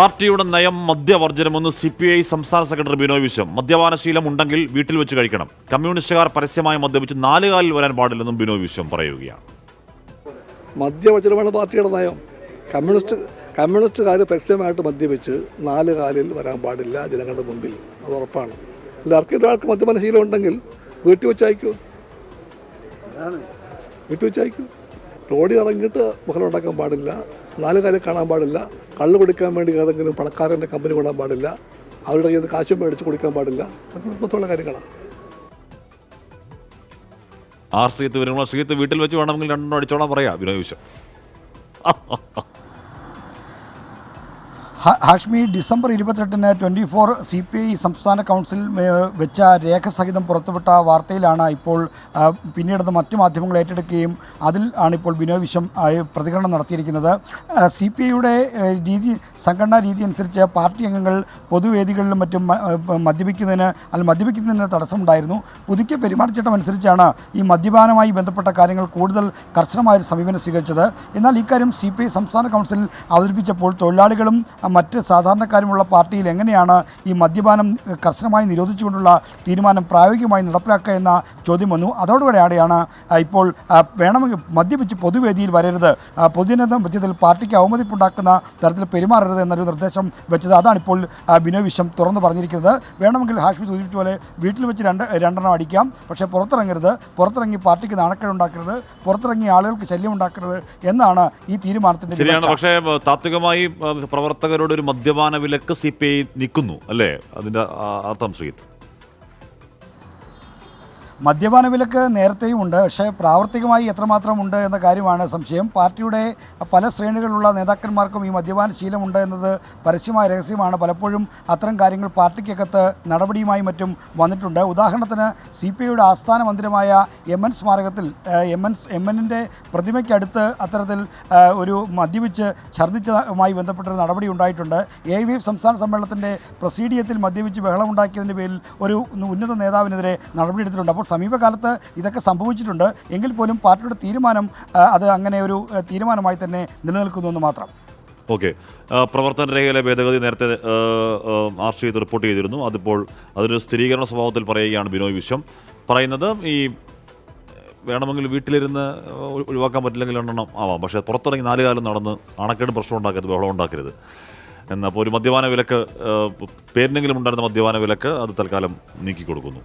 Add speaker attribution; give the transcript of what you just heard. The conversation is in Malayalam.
Speaker 1: പാർട്ടിയുടെ നയം മദ്യവർജനമെന്ന് സി പി ഐ സംസ്ഥാന സെക്രട്ടറി ബിനോയ് വിശ്വം. മദ്യപാനശീലം ഉണ്ടെങ്കിൽ വീട്ടിൽ വെച്ച് കഴിക്കണം. കമ്മ്യൂണിസ്റ്റുകാർ പരസ്യമായി മദ്യപിച്ച് നാലുകാലിൽ വരാൻ പാടില്ലെന്നും ബിനോയ് വിശ്വം പറയുകയാണ്.
Speaker 2: മദ്യവചനമാണ് പാർട്ടിയുടെ നയം. കമ്മ്യൂണിസ്റ്റ് കമ്മ്യൂണിസ്റ്റുകാർ പരസ്യമായിട്ട് മദ്യപിച്ച് നാല് കാലിൽ വരാൻ പാടില്ല ജനങ്ങളുടെ മുമ്പിൽ. അത് ഉറപ്പാണ്. അല്ല ആർക്കും ഒരാൾക്ക് മദ്യപാനശീലം ഉണ്ടെങ്കിൽ വീട്ടിൽ വെച്ച് അയക്കൂ. വീട്ടിൽ വെച്ച് അയക്കൂ. റോഡിൽ ഇറങ്ങിയിട്ട് ബഹളം ഉണ്ടാക്കാൻ പാടില്ല. നാല് കാലിൽ കാണാൻ പാടില്ല. കള്ള് കൊടുക്കാൻ വേണ്ടി ഏതെങ്കിലും പണക്കാരന്റെ കമ്പനി കൊള്ളാൻ പാടില്ല. അവരുടെ കയ്യിൽ നിന്ന് കാശും മേടിച്ച് കൊടുക്കാൻ പാടില്ല. അതൊക്കെ കാര്യങ്ങളാണ്
Speaker 1: ആർ സീത്ത് വരുമ്പോൾ സീത്ത് വീട്ടിൽ വെച്ച് വേണമെങ്കിൽ രണ്ടെണ്ണം അടിച്ചോളാൻ പറയാം വിനോദ് വിശ്വം.
Speaker 3: Hashmi December ഇരുപത്തെട്ടിന് twenty four C P I സംസ്ഥാന കൗൺസിൽ വെച്ച രേഖ സഹിതം പുറത്തുവിട്ട വാർത്തയിലാണ് ഇപ്പോൾ പിന്നീടത് പിന്നീട് മറ്റ് മാധ്യമങ്ങൾ ഏറ്റെടുക്കുകയും അതിൽ ആണ് ഇപ്പോൾ വിശ്വം പ്രതികരണം നടത്തിയിരിക്കുന്നത്. സി പി ഐയുടെ രീതി സംഘടനാ രീതി അനുസരിച്ച് പാർട്ടി അംഗങ്ങൾ പൊതുവേദികളിലും മറ്റും മദ്യപിക്കുന്നതിന് അല്ലെങ്കിൽ മദ്യപിക്കുന്നതിന് തടസ്സമുണ്ടായിരുന്നു. പുതുക്കിയ പെരുമാറ്റച്ചട്ടം അനുസരിച്ചാണ് ഈ മദ്യപാനവുമായി ബന്ധപ്പെട്ട കാര്യങ്ങൾ കൂടുതൽ കർശനമായ ഒരു സമീപനം സ്വീകരിച്ചത്. എന്നാൽ ഇക്കാര്യം സി പി ഐ സംസ്ഥാന കൗൺസിലിൽ അവതരിപ്പിച്ചപ്പോൾ തൊഴിലാളികളും മറ്റ് സാധാരണക്കാരുമുള്ള പാർട്ടിയിൽ എങ്ങനെയാണ് ഈ മദ്യപാനം കർശനമായി നിരോധിച്ചുകൊണ്ടുള്ള തീരുമാനം പ്രായോഗികമായി നടപ്പിലാക്കുക എന്ന ചോദ്യം വന്നു. അതോടുകൂടെയാണ് ഇപ്പോൾ വേണമെങ്കിൽ മദ്യപിച്ച് പൊതുവേദിയിൽ വരരുത് പൊതുജന മധ്യത്തിൽ പാർട്ടിക്ക് അവമതിപ്പുണ്ടാക്കുന്ന തരത്തിൽ പെരുമാറരുത് എന്നൊരു നിർദ്ദേശം വെച്ചത്. അതാണിപ്പോൾ ബിനോയ് വിശ്വം തുറന്നു പറഞ്ഞിരിക്കുന്നത്. വേണമെങ്കിൽ ഹാഷ്മി സൂചിപ്പിച്ച പോലെ വീട്ടിൽ വെച്ച് രണ്ട് രണ്ടെണ്ണം അടിക്കാം. പക്ഷേ പുറത്തിറങ്ങരുത്. പുറത്തിറങ്ങി പാർട്ടിക്ക് നാണക്കേട് ഉണ്ടാക്കരുത്. പുറത്തിറങ്ങി ആളുകൾക്ക് ശല്യം ഉണ്ടാക്കരുത് എന്നാണ് ഈ തീരുമാനത്തിന്റെ
Speaker 1: ശരിയാണ്. പക്ഷേ താത്വികമായി ഏഹ്, ഒരു മദ്യപാന വിലക്ക് സി പി ഐ നിൽക്കുന്നു അല്ലേ? അതിന്റെ ആ, അർത്ഥം ശ്രീത്ത്
Speaker 3: മദ്യപാന വിലക്ക് നേരത്തെയും ഉണ്ട്. പക്ഷേ പ്രാവർത്തികമായി എത്രമാത്രം ഉണ്ട് എന്ന കാര്യമാണ് സംശയം. പാർട്ടിയുടെ പല ശ്രേണികളിലുള്ള നേതാക്കന്മാർക്കും ഈ മദ്യപാന ശീലമുണ്ട് എന്നത് പരസ്യമായ രഹസ്യമാണ്. പലപ്പോഴും അത്തരം കാര്യങ്ങൾ പാർട്ടിക്കകത്ത് നടപടിയുമായി മറ്റും വന്നിട്ടുണ്ട്. ഉദാഹരണത്തിന് സി പി ഐയുടെ ആസ്ഥാന മന്ദിരമായ എം എൻ സ്മാരകത്തിൽ എം എൻ എം എന്നിന്റെ പ്രതിമയ്ക്കടുത്ത് അത്തരത്തിൽ ഒരു മദ്യപിച്ച് ഛർദ്ദിച്ചതുമായി ബന്ധപ്പെട്ടൊരു നടപടി ഉണ്ടായിട്ടുണ്ട്. എ വി എഫ് സംസ്ഥാന സമ്മേളനത്തിന്റെ പ്രസീഡിയത്തിൽ മദ്യപിച്ച് ബഹളമുണ്ടാക്കിയതിന്റെ പേരിൽ ഒരു ഉന്നത നേതാവിനെതിരെ നടപടിയെടുത്തിട്ടുണ്ട്. അപ്പോൾ സമീപകാലത്ത് ഇതൊക്കെ സംഭവിച്ചിട്ടുണ്ട്. എങ്കിൽ പോലും പാർട്ടിയുടെ തീരുമാനം അത് അങ്ങനെ ഒരു തീരുമാനമായി തന്നെ നിലനിൽക്കുന്നു എന്ന് മാത്രം.
Speaker 1: ഓക്കെ. പ്രവർത്തന രേഖയിലെ ഭേദഗതി നേരത്തെ ആർ റിപ്പോർട്ട് ചെയ്തിരുന്നു. അതിപ്പോൾ അതൊരു സ്ഥിരീകരണ സ്വഭാവത്തിൽ പറയുകയാണ് ബിനോയ് വിശ്വം. പറയുന്നത് ഈ വേണമെങ്കിൽ വീട്ടിലിരുന്ന് ഒഴി- ഒഴിവാക്കാൻ പറ്റില്ലെങ്കിൽ രണ്ടെണ്ണം ആവാം. പക്ഷേ പുറത്തിറങ്ങി നാല് കാലം നടന്ന് അണക്കേട് പ്രശ്നം ഉണ്ടാക്കരുത് ബഹളം ഉണ്ടാക്കരുത്. എന്നപ്പോൾ ഒരു മദ്യപാന വിലക്ക് പേരിനെങ്കിലും ഉണ്ടായിരുന്ന മദ്യപാന വിലക്ക് അത് തൽക്കാലം നീക്കി കൊടുക്കുന്നു